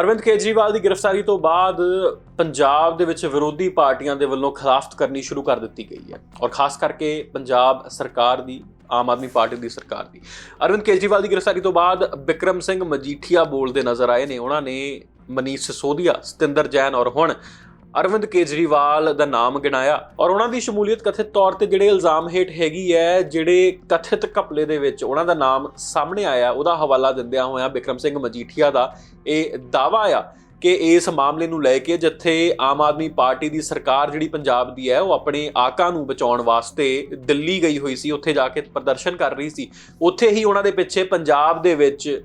ਅਰਵਿੰਦ ਕੇਜਰੀਵਾਲ ਦੀ ਗ੍ਰਿਫਤਾਰੀ ਤੋਂ ਬਾਅਦ ਪੰਜਾਬ ਦੇ ਵਿੱਚ ਵਿਰੋਧੀ ਪਾਰਟੀਆਂ ਦੇ ਵੱਲੋਂ ਖਿਲਾਫਤ ਕਰਨੀ ਸ਼ੁਰੂ ਕਰ ਦਿੱਤੀ ਗਈ ਹੈ। ਔਰ ਖਾਸ ਕਰਕੇ ਪੰਜਾਬ ਸਰਕਾਰ ਦੀ, ਆਮ ਆਦਮੀ ਪਾਰਟੀ ਦੀ ਸਰਕਾਰ ਦੀ। ਅਰਵਿੰਦ ਕੇਜਰੀਵਾਲ ਦੀ ਗ੍ਰਿਫਤਾਰੀ ਤੋਂ ਬਾਅਦ ਬਿਕਰਮ ਸਿੰਘ ਮਜੀਠੀਆ ਬੋਲਦੇ ਨਜ਼ਰ ਆਏ ਨੇ। ਉਹਨਾਂ ਨੇ ਮਨੀਸ਼ ਸਿਸੋਦੀਆ, ਸਤਿੰਦਰ ਜੈਨ ਔਰ ਹੁਣ ਅਰਵਿੰਦ ਕੇਜਰੀਵਾਲ ਦਾ ਨਾਮ ਗਿਣਾਇਆ ਔਰ ਉਹਨਾਂ ਦੀ ਸ਼ਮੂਲੀਅਤ ਕਥਿਤ ਤੌਰ ਤੇ ਜਿਹੜੇ ਇਲਜ਼ਾਮ ਹੇਠ ਹੈਗੀ ਹੈ, ਜਿਹੜੇ ਕਥਿਤ ਘਪਲੇ ਦੇ ਵਿੱਚ ਉਹਨਾਂ ਦਾ ਨਾਮ ਸਾਹਮਣੇ ਆਇਆ, ਉਹਦਾ ਹਵਾਲਾ ਦਿੰਦਿਆਂ ਹੋਇਆਂ ਬਿਕਰਮ ਸਿੰਘ ਮਜੀਠੀਆ ਦਾ ਇਹ ਦਾਵਾ ਆ ਕਿ ਇਸ ਮਾਮਲੇ ਨੂੰ ਲੈ ਕੇ ਜਿੱਥੇ ਆਮ ਆਦਮੀ ਪਾਰਟੀ ਦੀ ਸਰਕਾਰ ਜਿਹੜੀ ਪੰਜਾਬ ਦੀ ਹੈ, ਉਹ ਆਪਣੇ ਆਕਾ ਨੂੰ ਬਚਾਉਣ ਵਾਸਤੇ ਦਿੱਲੀ ਗਈ ਹੋਈ ਸੀ, ਉੱਥੇ ਜਾ ਕੇ ਪ੍ਰਦਰਸ਼ਨ ਕਰ ਰਹੀ ਸੀ। ਉੱਥੇ ਹੀ ਉਹਨਾਂ ਦੇ ਪਿੱਛੇ ਪੰਜਾਬ ਦੇ ਵਿੱਚ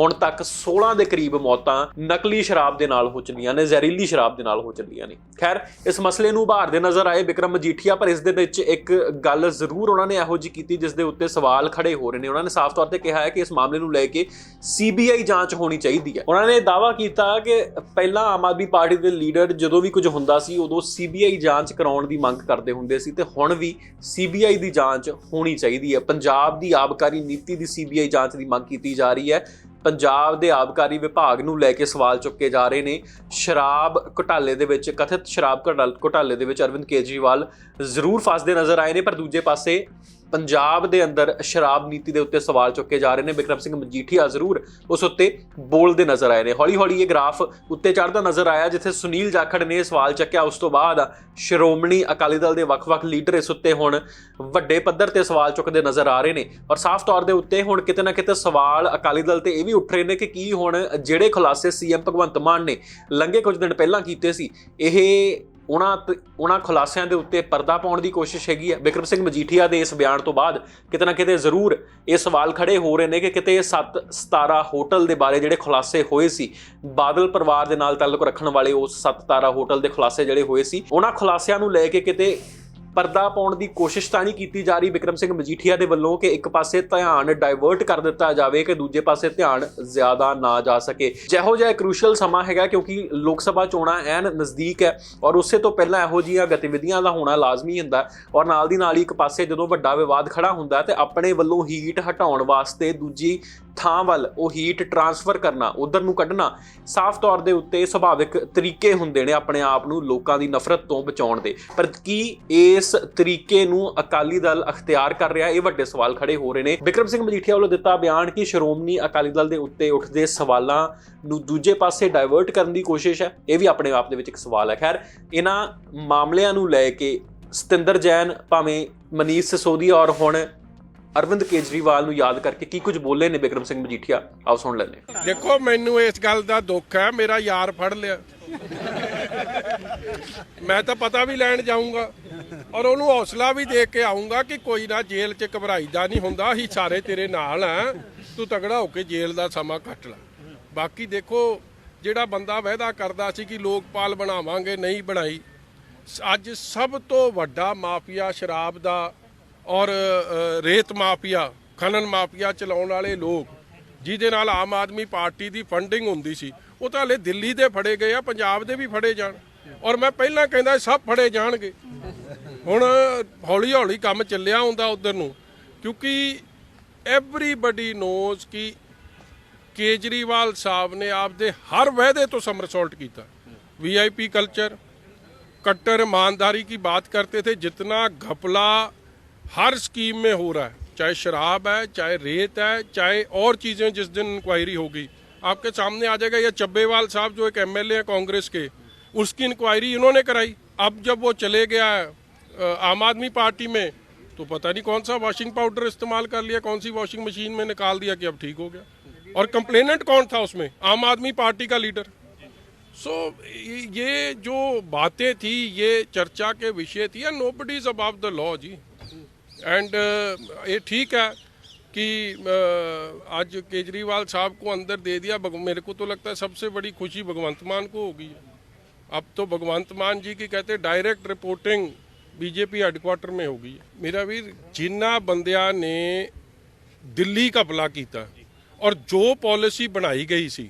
ਹੁਣ ਤੱਕ 16 ਦੇ ਕਰੀਬ ਮੌਤਾਂ ਨਕਲੀ ਸ਼ਰਾਬ ਦੇ ਨਾਲ ਹੋ ਚੱਲੀਆਂ ਨੇ, ਜ਼ਹਿਰੀਲੀ ਸ਼ਰਾਬ ਦੇ ਨਾਲ ਹੋ ਚੱਲੀਆਂ ਨੇ। ਖੈਰ, ਇਸ ਮਸਲੇ ਨੂੰ ਉਭਾਰਦੇ ਨਜ਼ਰ ਆਏ ਵਿਕਰਮ ਮਜੀਠੀਆ, ਪਰ ਇਸ ਦੇ ਵਿੱਚ ਇੱਕ ਗੱਲ ਜ਼ਰੂਰ ਉਹਨਾਂ ਨੇ ਇਹੋ ਜਿਹੀ ਕੀਤੀ ਜਿਸ ਦੇ ਉੱਤੇ ਸਵਾਲ ਖੜੇ ਹੋ ਰਹੇ ਨੇ। ਉਹਨਾਂ ਨੇ ਸਾਫ਼ ਤੌਰ ਤੇ ਕਿਹਾ ਹੈ ਕਿ ਇਸ ਮਾਮਲੇ ਨੂੰ ਲੈ ਕੇ ਸੀਬੀਆਈ ਜਾਂਚ ਹੋਣੀ ਚਾਹੀਦੀ ਹੈ। ਉਹਨਾਂ ਨੇ ਦਾਅਵਾ ਕੀਤਾ ਕਿ ਪਹਿਲਾਂ ਆਮ ਆਦਮੀ ਪਾਰਟੀ ਦੇ ਲੀਡਰ ਜਦੋਂ ਵੀ ਕੁਝ ਹੁੰਦਾ ਸੀ, ਉਦੋਂ ਸੀਬੀਆਈ ਜਾਂਚ ਕਰਾਉਣ ਦੀ ਮੰਗ ਕਰਦੇ ਹੁੰਦੇ ਸੀ ਤੇ ਹੁਣ ਵੀ ਸੀਬੀਆਈ ਦੀ ਜਾਂਚ ਹੋਣੀ ਚਾਹੀਦੀ ਹੈ। ਪੰਜਾਬ ਦੀ ਆਬਕਾਰੀ ਨੀਤੀ ਦੀ ਸੀਬੀਆਈ ਜਾਂਚ ਦੀ ਮੰਗ ਕੀਤੀ ਜਾ ਰਹੀ ਹੈ। ਪੰਜਾਬ ਦੇ ਆਬਕਾਰੀ ਵਿਭਾਗ ਨੂੰ ਲੈ ਕੇ ਸਵਾਲ ਚੁੱਕੇ ਜਾ ਰਹੇ ਨੇ। ਸ਼ਰਾਬ ਘੁਟਾਲੇ ਦੇ ਵਿੱਚ, ਕਥਿਤ ਸ਼ਰਾਬ ਘੁਟਾਲ- ਘੁਟਾਲੇ ਦੇ ਵਿੱਚ ਅਰਵਿੰਦ ਕੇਜਰੀਵਾਲ ਜ਼ਰੂਰ ਫਸਦੇ ਨਜ਼ਰ ਆਏ ਨੇ, ਪਰ ਦੂਜੇ ਪਾਸੇ ਪੰਜਾਬ ਦੇ ਅੰਦਰ ਸ਼ਰਾਬ ਨੀਤੀ ਦੇ ਉੱਤੇ ਸਵਾਲ ਚੁੱਕੇ ਜਾ ਰਹੇ ਨੇ। ਬਿਕਰਮ ਸਿੰਘ ਮਜੀਠੀਆ ਜ਼ਰੂਰ ਉਸ ਉੱਤੇ ਬੋਲਦੇ ਨਜ਼ਰ ਆਏ ਨੇ। ਹੌਲੀ ਹੌਲੀ ਇਹ ਗ੍ਰਾਫ ਉੱਤੇ ਚੜ੍ਹਦਾ ਨਜ਼ਰ ਆਇਆ, ਜਿੱਥੇ ਸੁਨੀਲ ਜਾਖੜ ਨੇ ਸਵਾਲ ਚੱਕਿਆ। ਉਸ ਤੋਂ ਬਾਅਦ ਸ਼੍ਰੋਮਣੀ ਅਕਾਲੀ ਦਲ ਦੇ ਵੱਖ-ਵੱਖ ਲੀਡਰ ਇਸ ਉੱਤੇ ਹੁਣ ਵੱਡੇ ਪੱਧਰ ਤੇ ਸਵਾਲ ਚੁੱਕਦੇ ਨਜ਼ਰ ਆ ਰਹੇ ਨੇ। ਔਰ ਸਾਫ਼ ਤੌਰ ਦੇ ਉੱਤੇ ਹੁਣ ਕਿਤੇ ਨਾ ਕਿਤੇ ਸਵਾਲ ਅਕਾਲੀ ਦਲ ਤੇ ਇਹ ਵੀ ਉੱਠ ਰਹੇ ਨੇ ਕਿ ਕੀ ਹੁਣ ਜਿਹੜੇ ਖੁਲਾਸੇ ਸੀਐਮ ਭਗਵੰਤ ਮਾਨ ਨੇ ਲੰਘੇ ਕੁਝ ਦਿਨ ਪਹਿਲਾਂ ਕੀਤੇ ਸੀ, ਇਹ ਉਹਨਾਂ ਤੇ- ਉਹਨਾਂ ਖੁਲਾਸਿਆਂ ਦੇ ਉੱਤੇ ਪਰਦਾ ਪਾਉਣ ਦੀ ਕੋਸ਼ਿਸ਼ ਹੈਗੀ ਹੈ ਬਿਕਰਮ ਸਿੰਘ ਮਜੀਠੀਆ ਦੇ ਇਸ ਬਿਆਨ ਤੋਂ ਬਾਅਦ ਕਿਤੇ ਨਾ ਕਿਤੇ ਜ਼ਰੂਰ ਇਹ ਸਵਾਲ ਖੜੇ ਹੋ ਰਹੇ ਨੇ ਕਿ ਕਿਤੇ ਇਹ 7 17 ਹੋਟਲ ਦੇ ਬਾਰੇ ਜਿਹੜੇ ਖੁਲਾਸੇ ਹੋਏ ਸੀ, ਬਾਦਲ ਪਰਿਵਾਰ ਦੇ ਨਾਲ ਤਾਲੁਕ ਰੱਖਣ ਵਾਲੇ ਉਸ 7 ਤਾਰਾ ਹੋਟਲ ਦੇ ਖੁਲਾਸੇ ਜਿਹੜੇ ਹੋਏ ਸੀ, ਉਹਨਾਂ ਖੁਲਾਸਿਆਂ ਨੂੰ ਲੈ ਕੇ ਕਿਤੇ ਪਰਦਾ ਪਾਉਣ ਦੀ ਕੋਸ਼ਿਸ਼ ਤਾਂ ਨਹੀਂ ਕੀਤੀ ਜਾ ਰਹੀ ਬਿਕਰਮ ਸਿੰਘ ਮਜੀਠੀਆ ਦੇ ਵੱਲੋਂ ਕਿ ਇੱਕ ਪਾਸੇ ਧਿਆਨ ਡਾਇਵਰਟ ਕਰ ਦਿੱਤਾ ਜਾਵੇ ਕਿ ਦੂਜੇ ਪਾਸੇ ਧਿਆਨ ਜ਼ਿਆਦਾ ਨਾ ਜਾ ਸਕੇ। ਜਿਹੋ ਜਿਹਾ ਕ੍ਰੂਸ਼ੀਅਲ ਸਮਾਂ ਹੈਗਾ ਕਿਉਂਕਿ ਲੋਕ ਸਭਾ ਚੋਣਾਂ ਐਨ ਨਜ਼ਦੀਕ ਹੈ ਔਰ ਉਸੇ ਤੋਂ ਪਹਿਲਾਂ ਇਹੋ ਜਿਹੀਆਂ ਗਤੀਵਿਧੀਆਂ ਦਾ ਹੋਣਾ ਲਾਜ਼ਮੀ ਹੁੰਦਾ ਔਰ ਨਾਲ ਦੀ ਨਾਲ ਹੀ ਇੱਕ ਪਾਸੇ ਜਦੋਂ ਵੱਡਾ ਵਿਵਾਦ ਖੜਾ ਹੁੰਦਾ ਹੈ ਤੇ ਆਪਣੇ ਵੱਲੋਂ ਹੀਟ ਹਟਾਉਣ ਵਾਸਤੇ ਦੂਜੀ ਥਾਂ ਵੱਲ ਉਹ ਹੀਟ ਟਰਾਂਸਫਰ ਕਰਨਾ, ਉਧਰ ਨੂੰ ਕੱਢਣਾ, ਸਾਫ਼ ਤੌਰ ਦੇ ਉੱਤੇ ਸੁਭਾਵਿਕ ਤਰੀਕੇ ਹੁੰਦੇ ਨੇ ਆਪਣੇ ਆਪ ਨੂੰ ਲੋਕਾਂ ਦੀ ਨਫ਼ਰਤ ਤੋਂ ਬਚਾਉਣ ਦੇ। ਪਰ ਕੀ ਇਸ ਤਰੀਕੇ ਨੂੰ ਅਕਾਲੀ ਦਲ ਅਖਤਿਆਰ ਕਰ ਰਿਹਾ? ਇਹ ਵੱਡੇ ਸਵਾਲ ਖੜੇ ਹੋ ਰਹੇ ਨੇ। ਵਿਕਰਮ ਸਿੰਘ ਮਜੀਠੀਆ ਵੱਲੋਂ ਦਿੱਤਾ ਬਿਆਨ ਕਿ ਸ਼੍ਰੋਮਣੀ ਅਕਾਲੀ ਦਲ ਦੇ ਉੱਤੇ ਉੱਠਦੇ ਸਵਾਲਾਂ ਨੂੰ ਦੂਜੇ ਪਾਸੇ ਡਾਇਵਰਟ ਕਰਨ ਦੀ ਕੋਸ਼ਿਸ਼ ਹੈ। ਇਹ ਵੀ ਆਪਣੇ ਆਪ ਦੇ ਵਿੱਚ ਇੱਕ ਸਵਾਲ ਹੈ। ਖੈਰ, ਇਹਨਾਂ ਮਾਮਲਿਆਂ ਨੂੰ ਲੈ ਕੇ ਸਤਿੰਦਰ ਜੈਨ, ਭਾਵੇਂ ਮਨੀਸ਼ ਸਿਸੋਦੀਆ ਔਰ ਹੁਣ ਅਰਵਿੰਦ ਕੇਜਰੀਵਾਲ ਨੂੰ ਯਾਦ ਕਰਕੇ ਕੀ ਕੁਝ ਬੋਲੇ ਨੇ ਬਿਕਰਮ ਸਿੰਘ ਮਜੀਠੀਆ? ਆਓ ਸੁਣ ਲੈਂਦੇ ਦੇਖੋ, ਮੈਨੂੰ ਇਸ ਗੱਲ ਦਾ ਦੁੱਖ ਹੈ, ਮੇਰਾ ਯਾਰ ਫੜ ਲਿਆ। ਮੈਂ ਤਾਂ ਪਤਾ ਵੀ ਲੈਣ ਜਾਊਂਗਾ ਔਰ ਉਹਨੂੰ ਹੌਸਲਾ ਵੀ ਦੇ ਕੇ ਆਉਂਗਾ ਕਿ ਕੋਈ ਨਾ ਜੇਲ੍ਹ 'ਚ ਘਬਰਾਈਦਾ ਨਹੀਂ ਹੁੰਦਾ, ਅਸੀਂ ਸਾਰੇ ਤੇਰੇ ਨਾਲ ਆ ਤੂੰ ਤਗੜਾ ਹੋ ਕੇ ਜੇਲ੍ਹ ਦਾ ਸਮਾਂ ਕੱਟ ਲੈ। ਬਾਕੀ ਦੇਖੋ, ਜਿਹੜਾ ਬੰਦਾ ਵਾਅਦਾ ਕਰਦਾ ਸੀ ਕਿ ਲੋਕਪਾਲ ਬਣਾਵਾਂਗੇ, ਨਹੀਂ ਬਣਾਈ, ਅੱਜ ਸਭ ਤੋਂ ਵੱਡਾ ਮਾਫੀਆ ਸ਼ਰਾਬ ਦਾ ਔਰ ਅ, ਰੇਤ ਮਾਫੀਆ ਖਨਨ ਮਾਫੀਆ ਚਲਾਉਣ ਵਾਲੇ ਲੋਕ ਜਿਹਦੇ ਨਾਲ ਆਮ ਆਦਮੀ ਪਾਰਟੀ ਦੀ ਫੰਡਿੰਗ ਹੁੰਦੀ ਸੀ ਉਹ ਤਾਂ ਹਲੇ ਦਿੱਲੀ ਦੇ ਫੜੇ ਗਏ ਆ ਪੰਜਾਬ ਦੇ ਵੀ ਫੜੇ ਜਾਣ ਔਰ ਮੈਂ ਪਹਿਲਾਂ ਕਹਿੰਦਾ ਸੀ ਸਭ ਫੜੇ ਜਾਣਗੇ ਹੁਣ ਹੌਲੀ ਹੌਲੀ ਕੰਮ ਚੱਲਿਆ ਹੁੰਦਾ ਉਧਰ ਨੂੰ ਕਿਉਂਕਿ ਐਵਰੀਬਡੀ ਨੋਜ਼ ਕਿ ਕੇਜਰੀਵਾਲ ਸਾਹਿਬ ਨੇ ਆਪਦੇ ਹਰ ਵਾਅਦੇ ਤੋਂ ਸਮਰਸੌਲਟ ਕੀਤਾ ਵੀਆਈਪੀ ਕਲਚਰ कट्टर ईमानदारी की बात करते थे जितना घपला हर स्कीम में हो रहा है चाहे शराब है चाहे रेत है चाहे और चीज़ें जिस दिन इंक्वायरी होगी। आपके सामने आ जाएगा ये चब्बेवाल साहब जो एक एमएलए हैं कांग्रेस के उसकी इंक्वायरी इन्होंने कराई। अब जब वो चले गया आम आदमी पार्टी में तो पता नहीं कौन सा वॉशिंग पाउडर इस्तेमाल कर लिया कौन सी वॉशिंग मशीन में निकाल दिया कि अब ठीक हो गया। और कंप्लेनेंट कौन था उसमें? आम आदमी पार्टी का लीडर सो so, ये जो बातें थी ये चर्चा के विषय थी nobody is above the law ji. And ये ठीक है कि uh, आज केजरीवाल साहब को अंदर दे दिया भग- मेरे को तो लगता है सबसे बड़ी खुशी भगवंत मान को होगी अब तो भगवंत मान जी की कहते डायरेक्ट रिपोर्टिंग बीजेपी हेडक्वार्टर में होगी मेरा वीर जिन्ना बंदियां ने ਦਿੱਲੀ ਘਪਲਾ ਕੀਤਾ ਔਰ ਜੋ ਪਾਲਿਸੀ ਬਣਾਈ ਗਈ ਸੀ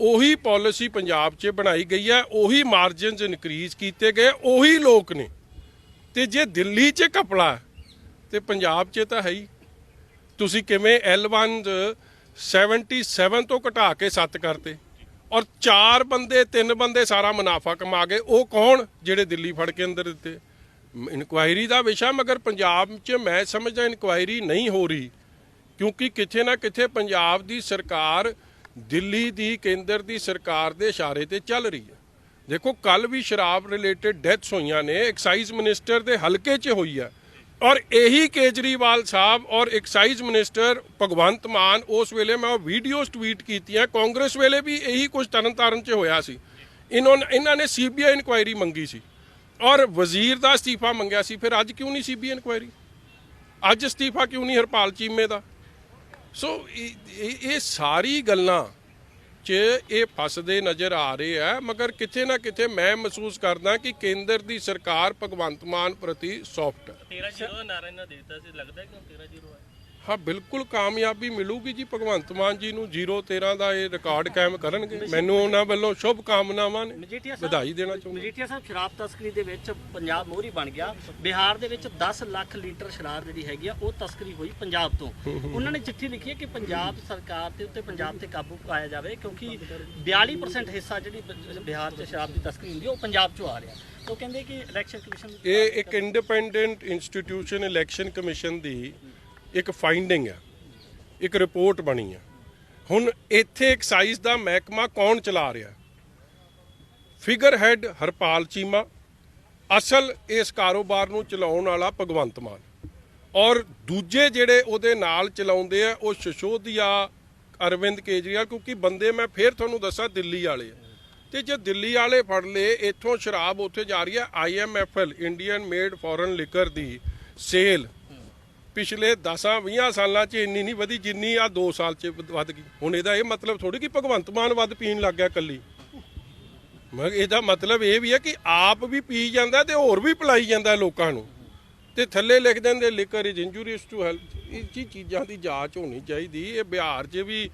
ਉਹੀ ਪਾਲਿਸੀ ਪੰਜਾਬ 'ਚ ਬਣਾਈ ਗਈ ਹੈ ਉਹੀ ਮਾਰਜਨਸ ਇਨਕਰੀਜ਼ ਕੀਤੇ ਗਏ ਉਹੀ ਲੋਕ ਨੇ ਤੇ ਜੇ ਦਿੱਲੀ 'ਚ ਘਪਲਾ ਹੈ, ਤੇ ਪੰਜਾਬ 'ਚ ਤਾਂ ਹੈ ਹੀ। ਤੁਸੀਂ ਕਿਵੇਂ L1 77 ਤੋਂ ਘਟਾ ਕੇ 7 ਕਰਤੇ ਔਰ ਚਾਰ ਬੰਦੇ, ਤਿੰਨ ਬੰਦੇ ਸਾਰਾ ਮੁਨਾਫਾ ਕਮਾ ਗਏ, ਉਹ ਕੌਣ? ਜਿਹੜੇ ਦਿੱਲੀ ਫੜ ਕੇ ਅੰਦਰ ਦਿੱਤੇ। ਇਨਕੁਆਇਰੀ ਦਾ ਵਿਸ਼ਾ, ਮਗਰ ਪੰਜਾਬ 'ਚ ਮੈਂ ਸਮਝਦਾ ਇਨਕੁਆਇਰੀ ਨਹੀਂ ਹੋ ਰਹੀ, ਕਿਉਂਕਿ ਕਿਥੇ ਨਾ ਕਿਥੇ ਪੰਜਾਬ ਦੀ ਸਰਕਾਰ ਦਿੱਲੀ ਦੀ ਕੇਂਦਰ ਦੀ ਸਰਕਾਰ ਦੇ ਇਸ਼ਾਰੇ ਤੇ ਚੱਲ ਰਹੀ ਹੈ। ਦੇਖੋ ਕੱਲ ਵੀ ਸ਼ਰਾਬ ਰਿਲੇਟਡ ਡੈਥਸ ਹੋਈਆਂ ਨੇ ਐਕਸਾਈਜ਼ ਮਿਨਿਸਟਰ ਦੇ ਹਲਕੇ 'ਚ ਹੋਈ ਹੈ। ਔਰ ਇਹੀ ਕੇਜਰੀਵਾਲ ਸਾਹਿਬ ਔਰ ਐਕਸਾਈਜ਼ ਮਿਨਿਸਟਰ ਭਗਵੰਤ ਮਾਨ ਉਸ ਵੇਲੇ ਮੈਂ ਉਹ ਵੀਡੀਓਜ਼ ਟਵੀਟ ਕੀਤੀਆਂ, ਕਾਂਗਰਸ ਵੇਲੇ ਵੀ ਇਹੀ ਕੁਝ ਤਰਨਤਾਰਨ 'ਚ ਹੋਇਆ ਸੀ। ਇਹਨਾਂ ਇਹਨਾਂ ਨੇ ਸੀਬੀਆਈ ਇਨਕੁਆਇਰੀ ਮੰਗੀ ਸੀ। ਔਰ ਵਜ਼ੀਰ ਦਾ ਅਸਤੀਫਾ ਮੰਗਿਆ ਸੀ, ਫਿਰ ਅੱਜ ਕਿਉਂ ਨਹੀਂ ਸੀਬੀਆਈ ਇਨਕੁਆਇਰੀ ਅੱਜ ਅਸਤੀਫਾ ਕਿਉਂ ਨਹੀਂ ਹਰਪਾਲ ਚੀਮੇ ਦਾ? ਸੋ ਇਹ ਇਹ ਸਾਰੀ ਗੱਲਾਂ 'ਚ ਇਹ ਫਸਦੇ ਨਜ਼ਰ ਆ ਰਹੇ ਆ, ਮਗਰ ਕਿਤੇ ਨਾ ਕਿਤੇ ਮੈਂ ਮਹਿਸੂਸ ਕਰਦਾ ਕਿ ਕੇਂਦਰ ਦੀ ਸਰਕਾਰ ਭਗਵੰਤ ਮਾਨ ਪ੍ਰਤੀ ਸੌਫਟ ਹੈ 13 ਜ਼ੀਰੋ ਨਾਰਾ ਇਹਨਾਂ ਦੇ ਦਿੱਤਾ ਸੀ, ਲੱਗਦਾ ਕਿ 13 ਜ਼ੀਰੋ ਹੈ ਹਾਂ ਬਿਲਕੁਲ ਕਾਮਯਾਬੀ ਮਿਲੂਗੀ ਜੀ। ਭਗਵੰਤ ਮਾਨ ਜੀ ਨੂੰ 013 ਦਾ ਇਹ ਰਿਕਾਰਡ ਕਾਇਮ ਕਰਨਗੇ। ਮੈਨੂੰ ਉਹਨਾਂ ਵੱਲੋਂ ਸ਼ੁਭ ਕਾਮਨਾਵਾਂ ਨੇ ਵਧਾਈ ਦੇਣਾ ਚਾਹੁੰਦਾ। ਮਜੀਠੀਆ ਸਾਹਿਬ ਸ਼ਰਾਬ ਤਸਕਰੀ ਦੇ ਵਿੱਚ ਪੰਜਾਬ ਮੋਹਰੀ ਬਣ ਗਿਆ। ਬਿਹਾਰ ਦੇ ਵਿੱਚ 10 ਲੱਖ ਲੀਟਰ ਸ਼ਰਾਬ ਜਿਹੜੀ ਹੈਗੀ ਆ ਉਹ ਤਸਕਰੀ ਹੋਈ ਪੰਜਾਬ ਤੋਂ। ਉਹਨਾਂ ਨੇ ਚਿੱਠੀ ਲਿਖੀ ਹੈ ਕਿ ਪੰਜਾਬ ਸਰਕਾਰ ਦੇ ਉੱਤੇ ਪੰਜਾਬ ਤੇ ਕਾਬੂ ਪਾਇਆ ਜਾਵੇ ਕਿਉਂਕਿ 42% ਹਿੱਸਾ ਜਿਹੜੀ ਬਿਹਾਰ 'ਚ ਸ਼ਰਾਬ ਦੀ ਤਸਕਰੀ ਹੁੰਦੀ ਉਹ ਪੰਜਾਬ 'ਚੋਂ ਆ ਰਿਹਾ। ਉਹ ਕਹਿੰਦੇ ਕਿ ਇਲੈਕਸ਼ਨ ਕਮਿਸ਼ਨ ਇਹ ਇੱਕ ਇੰਡੀਪੈਂਡੈਂਟ ਇੰਸਟੀਟਿਊਸ਼ਨ ਇਲੈਕਸ਼ਨ ਕਮਿਸ਼ਨ ਦੀ ਇੱਕ ਫਾਈਂਡਿੰਗ ਹੈ ਇੱਕ ਰਿਪੋਰਟ ਬਣੀ ਹੈ ਹੁਣ ਇੱਥੇ ਐਕਸਾਈਜ਼ ਦਾ ਮਹਿਕਮਾ ਕੌਣ ਚਲਾ ਰਿਹਾ? ਫਿਗਰ ਹੈਡ ਹਰਪਾਲ ਚੀਮਾ, ਅਸਲ ਇਸ ਕਾਰੋਬਾਰ ਨੂੰ ਚਲਾਉਣ ਵਾਲਾ ਭਗਵੰਤ ਮਾਨ। ਔਰ ਦੂਜੇ ਜਿਹੜੇ ਉਹਦੇ ਨਾਲ ਚਲਾਉਂਦੇ ਆ, ਉਹ ਸ਼ਸ਼ੋਦੀਆ ਅਰਵਿੰਦ ਕੇਜਰੀਵਾਲ, ਕਿਉਂਕਿ ਬੰਦੇ ਮੈਂ ਫੇਰ ਤੁਹਾਨੂੰ ਦੱਸਾਂ, ਦਿੱਲੀ ਵਾਲੇ ਆ। ਤੇ ਜੇ ਦਿੱਲੀ ਵਾਲੇ ਫੜ ਲਏ, ਇੱਥੋਂ ਸ਼ਰਾਬ ਉੱਥੇ ਜਾ ਰਹੀ ਹੈ I M F L Indian made foreign liquor the sale ਪਿਛਲੇ 10-20 ਸਾਲਾਂ 'ਚ ਇੰਨੀ ਨਹੀਂ ਵਧੀ ਜਿੰਨੀ ਆ 2 ਸਾਲ 'ਚ ਵੱਧ ਗਈ। ਹੁਣ ਇਹਦਾ ਇਹ ਮਤਲਬ ਥੋੜੀ ਕਿ ਭਗਵੰਤ ਮਾਨ ਵੱਧ ਪੀਣ ਲੱਗ ਗਿਆ ਕੱਲੀ ਮੈਂ ਇਹਦਾ ਮਤਲਬ ਇਹ ਵੀ ਹੈ ਕਿ ਆਪ ਵੀ ਪੀ ਜਾਂਦਾ ਤੇ ਹੋਰ ਵੀ ਪਿਲਾਈ ਜਾਂਦਾ ਲੋਕਾਂ ਨੂੰ। ਤੇ ਥੱਲੇ ਲਿਖ ਦਿੰਦੇ liquor is injurious to health ਇਹ ਜੀ ਚੀਜ਼ਾਂ ਦੀ ਜਾਂਚ ਹੋਣੀ ਚਾਹੀਦੀ। ਇਹ ਬਿਹਾਰ 'ਚ ਵੀ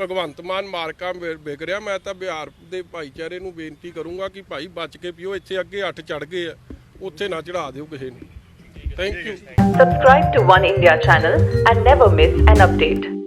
ਭਗਵੰਤ ਮਾਨ ਮਾਰਕਾ ਵਿ- ਵਿਕ ਰਿਹਾ। ਮੈਂ ਤਾਂ ਬਿਹਾਰ ਦੇ ਭਾਈਚਾਰੇ ਨੂੰ ਬੇਨਤੀ ਕਰੂੰਗਾ ਕਿ ਭਾਈ ਬਚ ਕੇ ਪੀਓ। ਇੱਥੇ ਅੱਗੇ ਅੱਠ ਚੜ ਗਏ ਆ। ਉੱਥੇ ਨਾ ਚੜਾ ਦਿਓ ਕਿਸੇ ਨੂੰ। Thank you. Subscribe to One India channel and never miss an update.